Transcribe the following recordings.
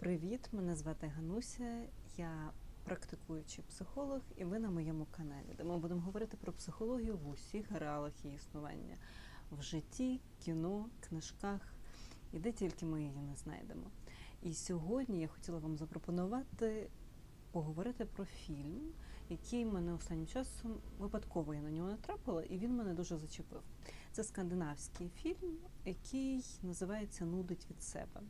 Привіт, мене звати Гануся. Я практикуючий психолог, і ви на моєму каналі, де ми будемо говорити про психологію в усіх реалах її існування в житті, кіно, книжках і де тільки ми її не знайдемо. І сьогодні я хотіла вам запропонувати поговорити про фільм, який мене останнім часом випадково я на нього натрапила, і він мене дуже зачепив. Це скандинавський фільм, який називається Нудить від себе.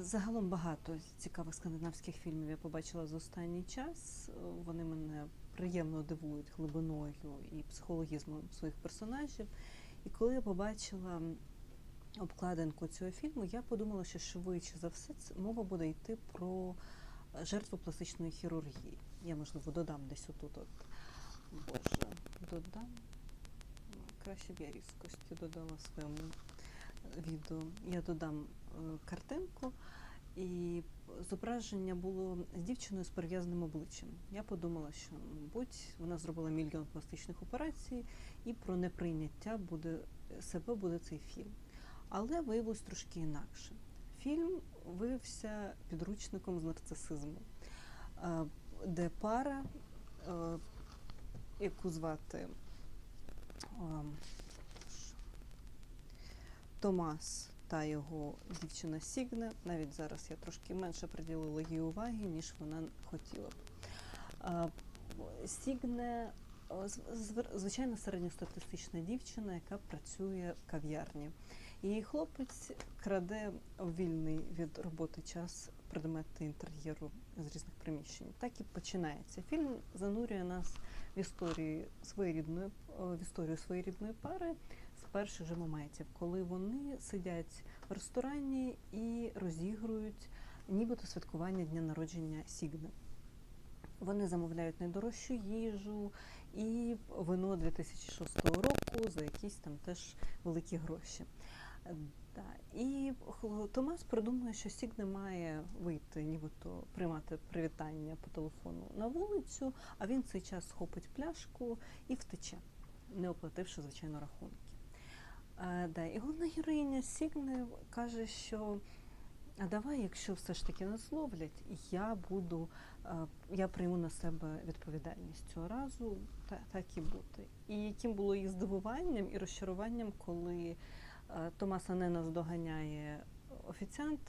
Загалом багато цікавих скандинавських фільмів я побачила за останній час. Вони мене приємно дивують глибиною і психологізмом своїх персонажів. І коли я побачила обкладинку цього фільму, я подумала, що швидше за все це мова буде йти про е, жертву пластичної хірургії. Я, можливо, додам десь отут. От. Боже, додам. Краще б я різкості додала своєму відео. Я додам е, картинку, і зображення було з дівчиною з перев'язаним обличчям. Я подумала, що, мабуть, вона зробила мільйон пластичних операцій, і про неприйняття буде себе буде цей фільм. Але виявилось трошки інакше. Фільм виявився підручником з нарцисизму, е, де пара, е, яку звати Томас та його дівчина Сігне. Навіть зараз я трошки менше приділила їй уваги, ніж вона хотіла б. Сігне звичайна середньостатистична дівчина, яка працює в кав'ярні. Її хлопець краде вільний від роботи час предмети інтер'єру з різних приміщень. Так і починається. Фільм занурює нас в історію своєрідної в історію своєрідної пари з перших же моментів, коли вони сидять в ресторані і розігрують нібито святкування дня народження Сігни. Вони замовляють найдорожчу їжу і вино 2006 року за якісь там теж великі гроші. Да. І Томас придумує, що Сігне має вийти, нібито приймати привітання по телефону на вулицю, а він цей час схопить пляшку і втече, не оплативши, звичайно, рахунки. Да. І головна героїня Сігне каже, що а давай, якщо все ж таки нас ловлять, я буду, я прийму на себе відповідальність цього разу, та, так і бути. І яким було її здивуванням і розчаруванням, коли Томаса не наздоганяє офіціант,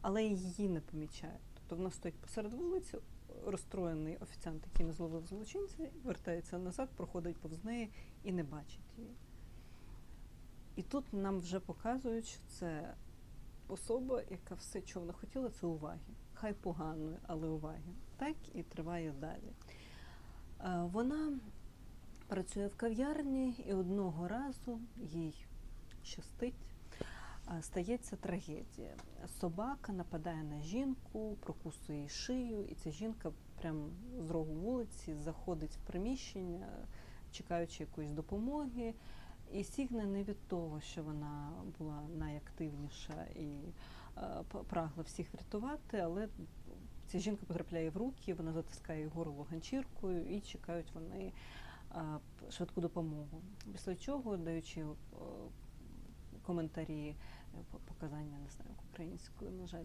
але її не помічає. Тобто вона стоїть посеред вулиці, розстроєний офіціант, який не зловив злочинця, вертається назад, проходить повз неї і не бачить її. І тут нам вже показують, що це особа, яка все, що вона хотіла, це уваги. Хай поганої, але уваги. Так і триває далі. Е, Вона працює в кав'ярні, і одного разу їй щастить, е, стається трагедія. Собака нападає на жінку, прокусує їй шию, і ця жінка прямо з рогу вулиці заходить в приміщення, чекаючи якоїсь допомоги. І Сігне не від того, що вона була найактивніша і е, прагла всіх врятувати, але ця жінка потрапляє в руки, вона затискає горло ганчіркою і чекають вони е, швидку допомогу. Після чого, даючи е, коментарі, показання, не знаю, українською, на жаль,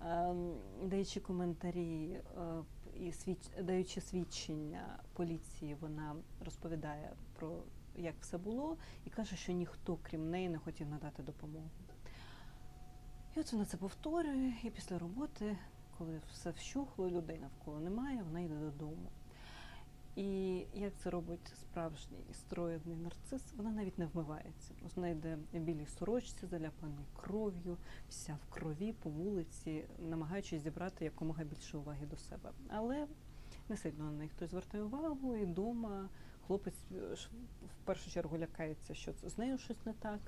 ем, даючи коментарі і даючи свідчення поліції, вона розповідає про як все було, і каже, що ніхто, крім неї, не хотів надати допомогу. І от вона це повторює, і після роботи, коли все вщухло, людей навколо немає, вона йде додому. І як це робить справжній строєдний нарцис, вона навіть не вмивається. Вона йде в білій сорочці, заляпаній кров'ю, вся в крові по вулиці, намагаючись зібрати якомога більше уваги до себе. Але не сильно на неї хтось звертає увагу, і вдома хлопець е, в першу чергу лякається, що з нею щось не так.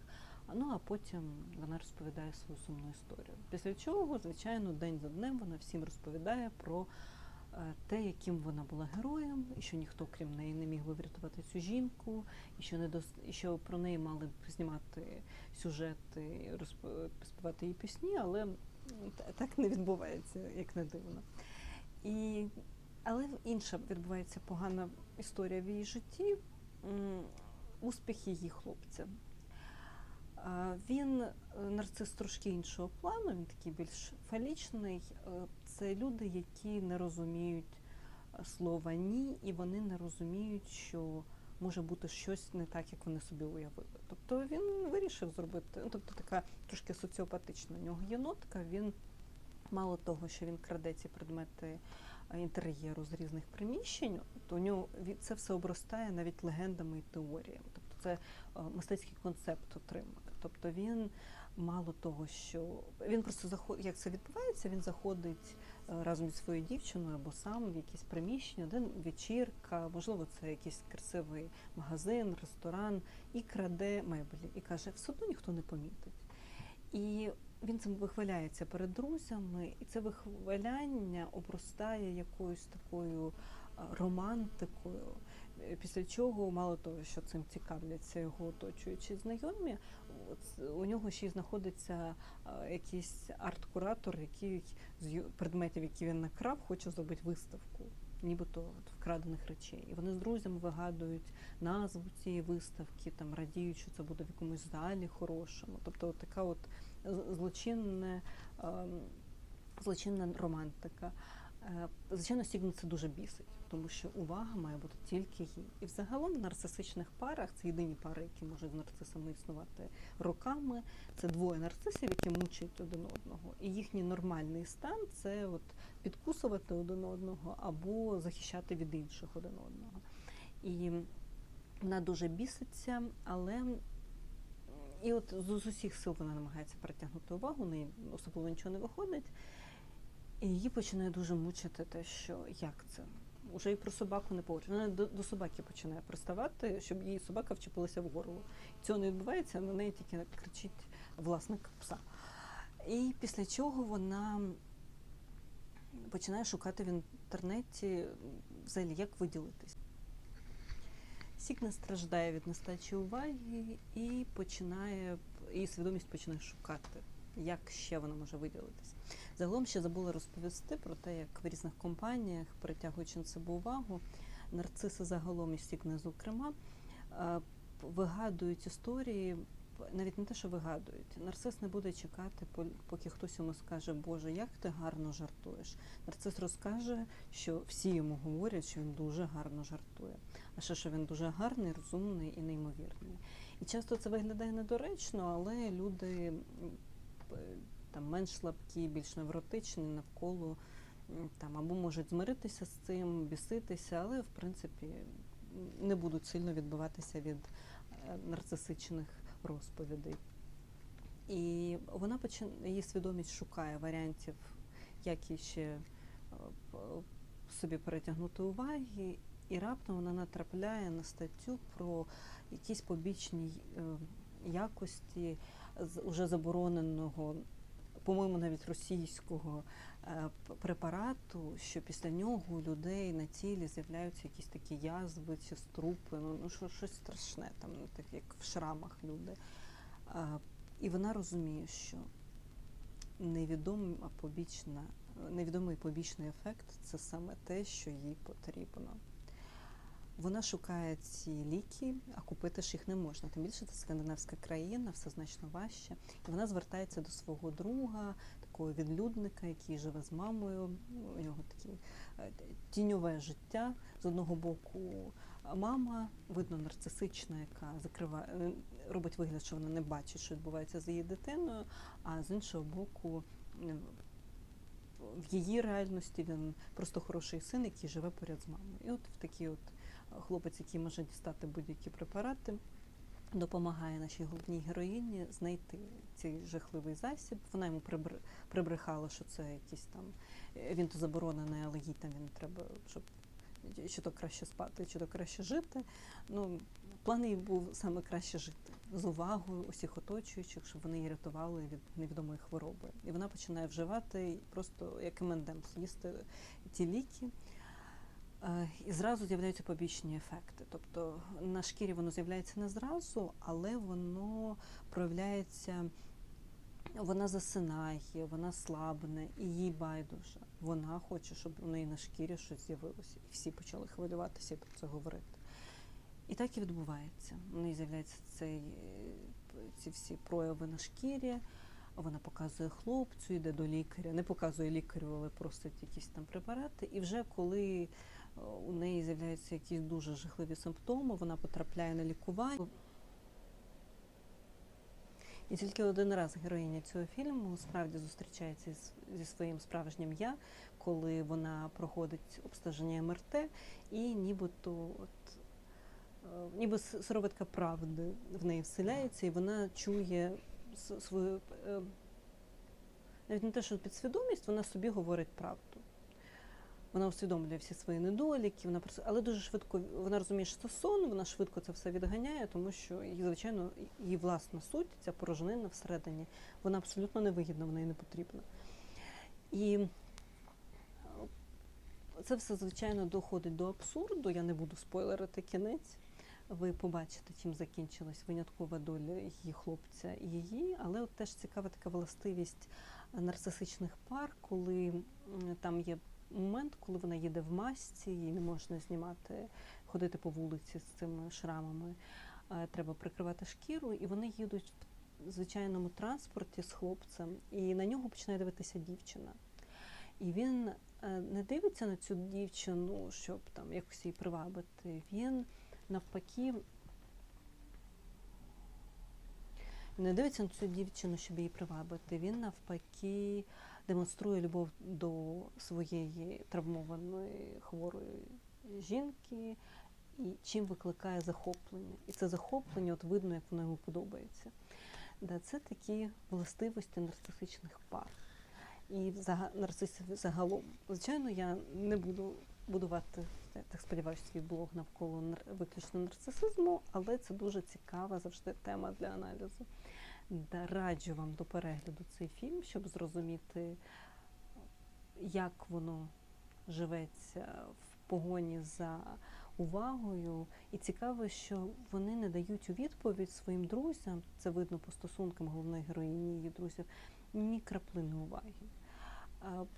Ну а потім вона розповідає свою сумну історію. Після чого, звичайно, день за днем вона всім розповідає про е, те, яким вона була героєм, і що ніхто крім неї не міг би врятувати цю жінку, і що не дос... і що про неї мали б знімати сюжети, розп- її пісні, але так не відбувається, як не дивно. І... Але інша відбувається погана історія в її житті, успіх її хлопця. Він е, нарцис трошки іншого плану, він такий більш фалічний. Е, Це люди, які не розуміють е, слова ні, і вони не розуміють, що може бути щось не так, як вони собі уявили. Тобто він вирішив зробити, ну, тобто така трошки соціопатична у нього є нотка. Він мало того, що він краде ці предмети інтер'єру з різних приміщень, то у нього це все обростає навіть легендами і теоріями. Тобто це мистецький концепт отримує. Тобто він мало того, що він просто заходить, як це відбувається, він заходить е, разом зі своєю дівчиною або сам в якісь приміщення, де вечірка, можливо, це якийсь красивий магазин, ресторан, і краде меблі, і каже, все одно ніхто не помітить. І він цим вихваляється перед друзями, і це вихваляння обростає якоюсь такою романтикою. Е, Після чого, мало того, що цим цікавляться його оточуючі знайомі, у нього ще й знаходиться якийсь арт-куратор, який з предметів, які він накрав, хоче зробити виставку, нібито от вкрадених речей. І вони з друзями вигадують назву цієї виставки, там радіють, що це буде в якомусь залі хорошому. Тобто, от така от злочинне, ем, злочинна романтика. Е, Звичайно, Сігна це дуже бісить, тому що увага має бути тільки їй. І взагалом в нарцисичних парах це єдині пари, які можуть з нарцисами існувати роками. Це двоє нарцисів, які мучають один одного. І їхній нормальний стан це от підкусувати один одного або захищати від інших один одного. І вона дуже біситься, але і от з, усіх сил вона намагається притягнути увагу, неї особливо нічого не виходить. І її починає дуже мучити те, що як це? Уже і про собаку не поговорить. Вона до, до собаки починає приставати, щоб її собака вчепилася в горло. Цього не відбувається, на неї тільки кричить власник пса. І після чого вона починає шукати в інтернеті взагалі, як виділитись. Сікна страждає від нестачі уваги і починає, її свідомість починає шукати, як ще вона може виділитись. Загалом ще забула розповісти про те, як в різних компаніях, притягуючи на себе увагу, нарциси загалом і Сікна, зокрема, е, вигадують історії, навіть не те, що вигадують. Нарцис не буде чекати, поки хтось йому скаже, Боже, як ти гарно жартуєш. Нарцис розкаже, що всі йому говорять, що він дуже гарно жартує. А ще що він дуже гарний, розумний і неймовірний. І часто це виглядає недоречно, але люди там менш слабкі, більш невротичні навколо там або можуть змиритися з цим, біситися, але в принципі не будуть сильно відбиватися від е, нарцисичних розповідей. І вона почин... її свідомість шукає варіантів, як їй ще е, собі перетягнути уваги, і раптом вона натрапляє на статтю про якісь побічні е, якості з уже забороненого, по-моєму, навіть російського е, препарату, що після нього у людей на тілі з'являються якісь такі язви чи струпи, ну, ну що, щось страшне, там, ну, так як в шрамах люди. І вона розуміє, що невідома побічна, невідомий побічний ефект це саме те, що їй потрібно. Вона шукає ці ліки, а купити ж їх не можна. Тим більше це скандинавська країна, все значно важче. І вона звертається до свого друга, такого відлюдника, який живе з мамою. У нього таке тіньове життя. З одного боку, мама, видно, нарцисична, яка закриває, е, робить вигляд, що вона не бачить, що відбувається з її дитиною, а з іншого боку, в її реальності він просто хороший син, який живе поряд з мамою. І от в такий от хлопець, який може дістати будь-які препарати, допомагає нашій головній героїні знайти цей жахливий засіб. Вона йому прибр- прибрехала, що це якийсь там е, він то заборонений, але їй там він треба, щоб чи то краще спати, чи то краще жити. Ну, план її був саме краще жити з увагою усіх оточуючих, щоб вони її рятували від невідомої хвороби. І вона починає вживати просто як МНДМ, їсти ті ліки. Е, І зразу з'являються побічні ефекти. Тобто на шкірі воно з'являється не зразу, але воно проявляється, вона засинає, вона слабне, і їй байдуже. Вона хоче, щоб у неї на шкірі щось з'явилося. І всі почали хвилюватися і про це говорити. І так і відбувається. У неї з'являється цей ці всі прояви на шкірі. Вона показує хлопцю, йде до лікаря, не показує лікарю, але просить якісь там препарати. І вже коли у неї з'являються якісь дуже жахливі симптоми, вона потрапляє на лікування. І тільки один раз героїня цього фільму справді зустрічається зі своїм справжнім я, коли вона проходить обстеження МРТ, і нібито от, е, ніби сироватка правди в неї вселяється, і вона чує свою е, навіть не те, що підсвідомість, вона собі говорить правду. Вона усвідомлює всі свої недоліки, вона але дуже швидко вона розуміє, що це сон, вона швидко це все відганяє, тому що їй, звичайно, її власна суть, ця порожнина всередині, вона абсолютно невигідна, вона їй не потрібна. І е, це все, звичайно, доходить до абсурду. Я не буду спойлерити кінець. Ви побачите, чим закінчилась виняткова доля її хлопця і її, але от теж цікава така властивість нарцисичних пар, коли там є момент, коли вона їде в масці, їй не можна знімати, ходити по вулиці з цими шрамами. е, Треба прикривати шкіру, і вони їдуть в звичайному транспорті з хлопцем, і на нього починає дивитися дівчина. І він е, не дивиться на цю дівчину, щоб там якось її привабити. Він навпаки не дивиться на цю дівчину, щоб її привабити. Він навпаки демонструє любов до своєї травмованої хворої жінки, і чим викликає захоплення. І це захоплення, от видно, як воно йому подобається. Да, це такі властивості нарцисичних пар. І нарцисів загалом. Звичайно, я не буду будувати, так сподіваюся, свій блог навколо виключно нарцисизму, але це дуже цікава завжди тема для аналізу. Раджу вам до перегляду цей фільм, щоб зрозуміти, як воно живеться в погоні за увагою. І цікаво, що вони не дають у відповідь своїм друзям, це видно по стосункам головної героїні її друзів, ні краплини уваги.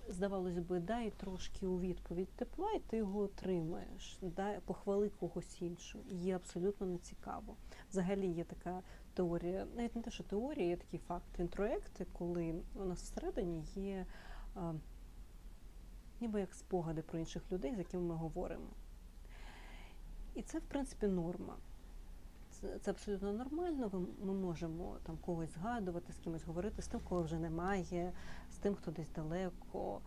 Здавалось би, дай трошки у відповідь тепла, і ти його отримаєш. Дай похвали когось іншого. Їй абсолютно не цікаво. Взагалі є така теорія, навіть не те, що теорія, є такий факт інтроекти, коли у нас всередині є а, ніби як спогади про інших людей, з якими ми говоримо. І це, в принципі, норма. Це, абсолютно нормально. Ми можемо там когось згадувати, з кимось говорити, з тим, кого вже немає, з тим, хто десь далеко.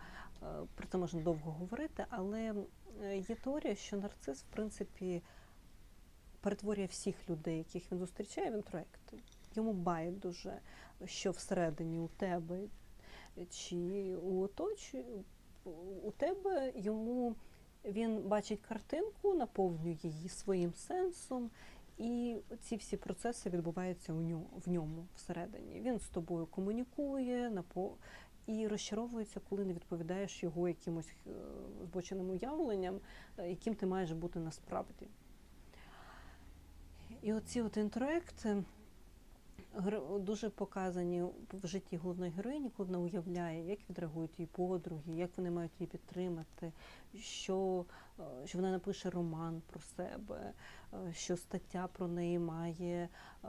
Е, Про це можна довго говорити, але є теорія, що нарцис, в принципі, перетворює всіх людей, яких він зустрічає в інтроекти. Йому байдуже, що всередині у тебе чи у оточу, у тебе йому він бачить картинку, наповнює її своїм сенсом, і ці всі процеси відбуваються у ньому, в ньому всередині. Він з тобою комунікує напо... і розчаровується, коли не відповідаєш його якимось е, збоченим уявленням, е, яким ти маєш бути насправді. І оці от інтроекти дуже показані в житті головної героїні, коли вона уявляє, як відреагують її подруги, як вони мають її підтримати, що, е, що вона напише роман про себе, е, що стаття про неї має е,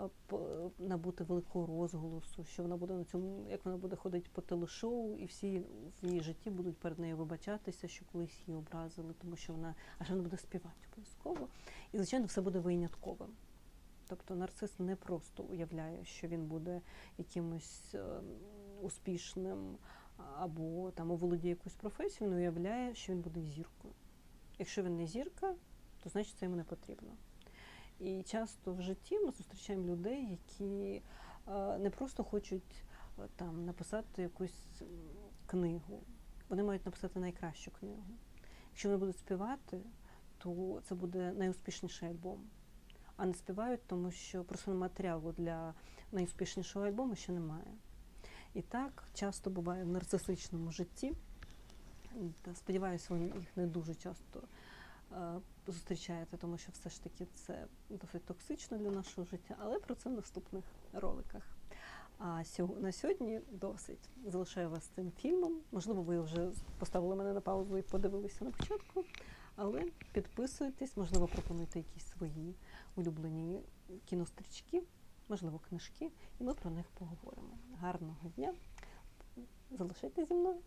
набути великого розголосу, що вона буде на цьому, як вона буде ходити по телешоу, і всі в її житті будуть перед нею вибачатися, що колись її образили, тому що вона, а що вона буде співати обов'язково. І, звичайно, все буде винятковим. Тобто нарцис не просто уявляє, що він буде якимось е, успішним або там оволодіє якусь професію, він уявляє, що він буде зіркою. Якщо він не зірка, то значить це йому не потрібно. І часто в житті ми зустрічаємо людей, які е, не просто хочуть е, там написати якусь книгу, вони мають написати найкращу книгу. Якщо вони будуть співати, то це буде найуспішніший альбом. А не співають, тому що просто матеріалу для найуспішнішого альбому ще немає. І так часто буває в нарцисичному житті. Та сподіваюся, ви їх не дуже часто е, зустрічаєте, тому що все ж таки це досить токсично для нашого життя, але про це в наступних роликах. А на сьогодні досить. Залишаю вас цим фільмом. Можливо, ви вже поставили мене на паузу і подивилися на початку. Але підписуйтесь, можливо, пропонуйте якісь свої улюблені кінострічки. можливо, книжки, і ми про них поговоримо. Гарного дня! Залишайтесь зі мною!